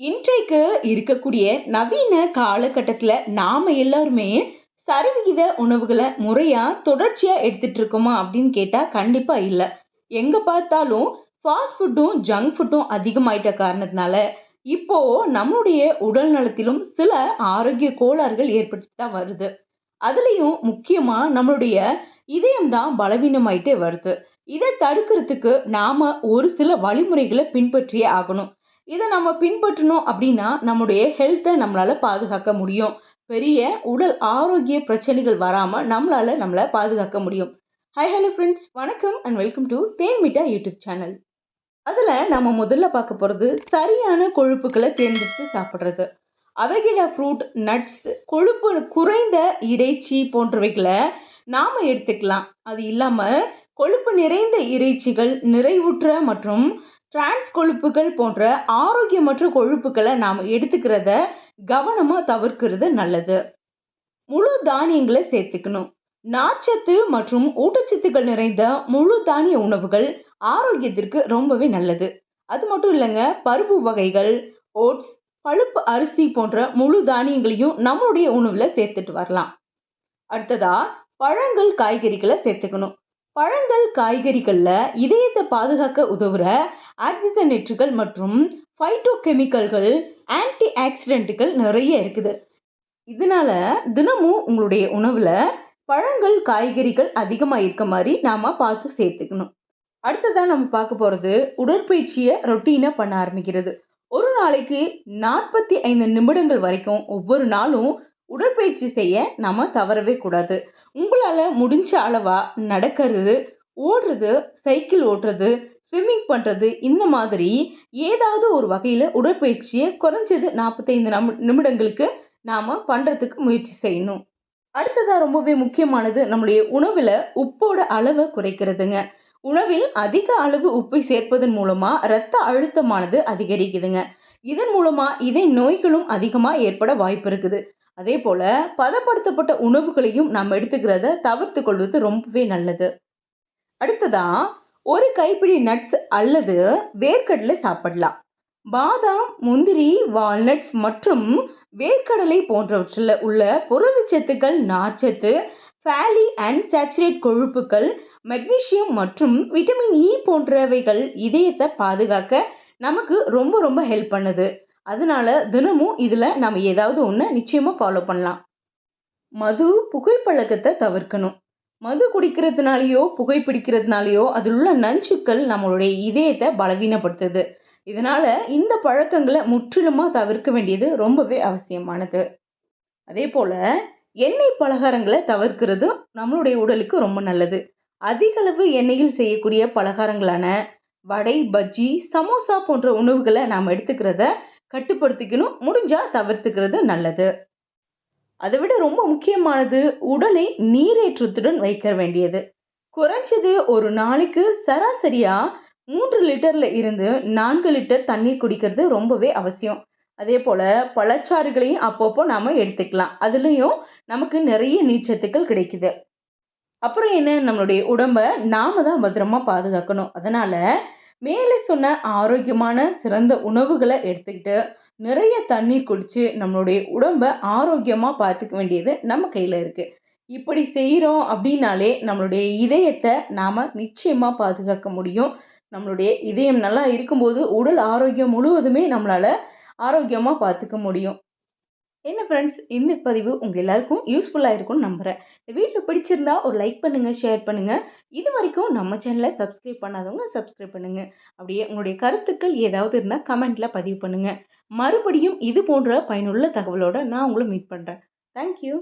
இன்றைக்கு இருக்கக்கூடிய நவீன காலகட்டத்தில் நாம் எல்லாருமே சரிவிகித உணவுகளை முறையாக தொடர்ச்சியாக எடுத்துகிட்டு இருக்கோமா அப்படின்னு கேட்டால் கண்டிப்பாக இல்லை. எங்கே பார்த்தாலும் ஃபாஸ்ட் ஃபுட்டும் ஜங்க் ஃபுட்டும் அதிகமாயிட்ட காரணத்தினால இப்போது நம்மளுடைய உடல் நலத்திலும் சில ஆரோக்கிய கோளாறுகள் ஏற்பட்டு தான் வருது. அதுலேயும் முக்கியமாக நம்மளுடைய இதயம் தான் பலவீனமாயிட்டே வருது. இதை தடுக்கிறதுக்கு நாம் ஒரு சில வழிமுறைகளை பின்பற்றியே ஆகணும். இதை நம்ம பின்பற்றணும் அப்படின்னா நம்முடைய ஹெல்த்தை நம்மளால் பாதுகாக்க முடியும். பெரிய உடல் ஆரோக்கிய பிரச்சனைகள் வராமல் நம்மளால் நம்மளை பாதுகாக்க முடியும். ஹாய் ஹலோ ஃப்ரெண்ட்ஸ் வணக்கம் and welcome to Thenmitta YouTube channel. அதில் நம்ம முதல்ல பார்க்க போகிறது சரியான கொழுப்புகளை தேர்ந்தெடுத்து சாப்பிட்றது. அவகிடா ஃப்ரூட் நட்ஸ் கொழுப்பு குறைந்த இறைச்சி போன்றவைகளை நாம் எடுத்துக்கலாம். அது இல்லாமல் கொழுப்பு நிறைந்த இறைச்சிகள் நிறைவுற்ற மற்றும் டிரான்ஸ் கொழுப்புகள் போன்ற ஆரோக்கியமற்ற கொழுப்புகளை நாம் எடுத்துக்கிறத கவனமாக தவிர்க்கிறது நல்லது. முழு தானியங்களை சேர்த்துக்கணும். நாச்சத்து மற்றும் ஊட்டச்சத்துக்கள் நிறைந்த முழு தானிய உணவுகள் ஆரோக்கியத்திற்கு ரொம்பவே நல்லது. அது மட்டும் இல்லைங்க பருப்பு வகைகள் ஓட்ஸ் பழுப்பு அரிசி போன்ற முழு தானியங்களையும் நம்மளுடைய உணவில் சேர்த்துட்டு வரலாம். அடுத்ததா பழங்கள் காய்கறிகளை சேர்த்துக்கணும். பழங்கள் காய்கறிகளில் இதயத்தை பாதுகாக்க உதவுற ஆக்சிஜனேற்றுகள் மற்றும் ஃபைட்டோ கெமிக்கல்கள் ஆன்டி ஆக்சிடென்ட்டுகள் நிறைய இருக்குது. இதனால் தினமும் உங்களுடைய உணவில் பழங்கள் காய்கறிகள் அதிகமாக இருக்க மாதிரி நாம் பார்த்து சேர்த்துக்கணும். அடுத்ததாக நம்ம பார்க்க போகிறது உடற்பயிற்சியை ரொட்டீனாக பண்ண ஆரம்பிக்கிறது. ஒரு நாளைக்கு நாற்பத்தி ஐந்து நிமிடங்கள் வரைக்கும் ஒவ்வொரு நாளும் உடற்பயிற்சி செய்ய நாம் தவறவே கூடாது. உங்களால் முடிஞ்ச அளவாக நடக்கிறது ஓடுறது சைக்கிள் ஓட்டுறது ஸ்விம்மிங் பண்ணுறது இந்த மாதிரி ஏதாவது ஒரு வகையில் உடற்பயிற்சியை குறைஞ்சது நாற்பத்தைந்து நம் நிமிடங்களுக்கு நாம் பண்ணுறதுக்கு முயற்சி செய்யணும். அடுத்ததாக ரொம்பவே முக்கியமானது நம்முடைய உணவில் உப்போட அளவை குறைக்கிறதுங்க. உணவில் அதிக அளவு உப்பை சேர்ப்பதன் மூலமாக இரத்த அழுத்தமானது அதிகரிக்குதுங்க. இதன் மூலமாக இதை நோய்களும் அதிகமாக ஏற்பட வாய்ப்பு இருக்குது. அதே போல் பதப்படுத்தப்பட்ட உணவுகளையும் நாம் எடுத்துக்கிறத தவிர்த்து கொள்வது ரொம்பவே நல்லது. அடுத்ததா ஒரு கைப்பிடி நட்ஸ் அல்லது வேர்க்கடலை சாப்பிடலாம். பாதாம் முந்திரி வால்நட்ஸ் மற்றும் வேர்க்கடலை போன்றவற்றில் உள்ள புரதச்சத்துக்கள் நார்ச்சத்து ஃபேலி அண்ட் சேச்சுரேட் கொழுப்புகள் மெக்னீஷியம் மற்றும் விட்டமின் இ e போன்றவைகள் இதயத்தை பாதுகாக்க நமக்கு ரொம்ப ரொம்ப ஹெல்ப் பண்ணுது. அதனால தினமும் இதில் நம்ம ஏதாவது ஒன்று நிச்சயமாக ஃபாலோ பண்ணலாம். மது புகைப்பழக்கத்தை தவிர்க்கணும். மது குடிக்கிறதுனாலையோ புகைப்பிடிக்கிறதுனாலையோ அதில் உள்ள நஞ்சுக்கள் நம்மளுடைய இதயத்தை பலவீனப்படுத்துது. இதனால் இந்த பழக்கங்களை முற்றிலுமாக தவிர்க்க வேண்டியது ரொம்பவே அவசியமானது. அதே போல் எண்ணெய் பலகாரங்களை தவிர்க்கிறது நம்மளுடைய உடலுக்கு ரொம்ப நல்லது. அதிகளவு எண்ணெயில் செய்யக்கூடிய பலகாரங்களான வடை பஜ்ஜி சமோசா போன்ற உணவுகளை நாம் எடுத்துக்கிறத கட்டுப்படுத்திக்கணும். முடிஞ்சால் தவிர்த்துக்கிறது நல்லது. அதை விட ரொம்ப முக்கியமானது உடலை நீரேற்றத்துடன் வைக்க வேண்டியது. குறைஞ்சது ஒரு நாளைக்கு சராசரியாக மூன்று லிட்டரில் இருந்து நான்கு லிட்டர் தண்ணீர் குடிக்கிறது ரொம்பவே அவசியம். அதே போல் பழச்சாறுகளையும் அப்பப்போ நாம் எடுத்துக்கலாம். அதுலேயும் நமக்கு நிறைய நீச்சத்துக்கள் கிடைக்குது. அப்புறம் என்ன? நம்மளுடைய உடம்பை நாம தான் பத்திரமா பாதுகாக்கணும். அதனால் மேலே சொன்ன ஆரோக்கியமான சிறந்த உணவுகளை எடுத்துக்கிட்டு நிறைய தண்ணீர் குடித்து நம்மளுடைய உடம்பை ஆரோக்கியமாக பார்த்துக்க வேண்டியது நம்ம கையில் இருக்குது இப்படி செய்கிறோம் அப்படின்னாலே நம்மளுடைய இதயத்தை நாம் நிச்சயமாக பாதுகாக்க முடியும். நம்மளுடைய இதயம் நல்லா இருக்கும்போது உடல் ஆரோக்கியம் முழுவதுமே நம்மளால் ஆரோக்கியமாக பார்த்துக்க முடியும். என்ன ஃப்ரெண்ட்ஸ் இந்த பதிவு உங்கள் எல்லாருக்கும் யூஸ்ஃபுல்லாக இருக்கும்னு நம்புகிறேன் இந்த வீட்டில் பிடிச்சிருந்தா ஒரு லைக் பண்ணுங்கள் ஷேர் பண்ணுங்கள் இது வரைக்கும் நம்ம சேனலை சப்ஸ்கிரைப் பண்ணாதவங்க சப்ஸ்கிரைப் பண்ணுங்கள் அப்படியே உங்களுடைய கருத்துக்கள் ஏதாவது இருந்தால் கமெண்ட்டில் பதிவு பண்ணுங்கள் மறுபடியும் இது போன்ற பயனுள்ள தகவலோடு நான் உங்களை மீட் பண்ணுறேன் தேங்க்யூ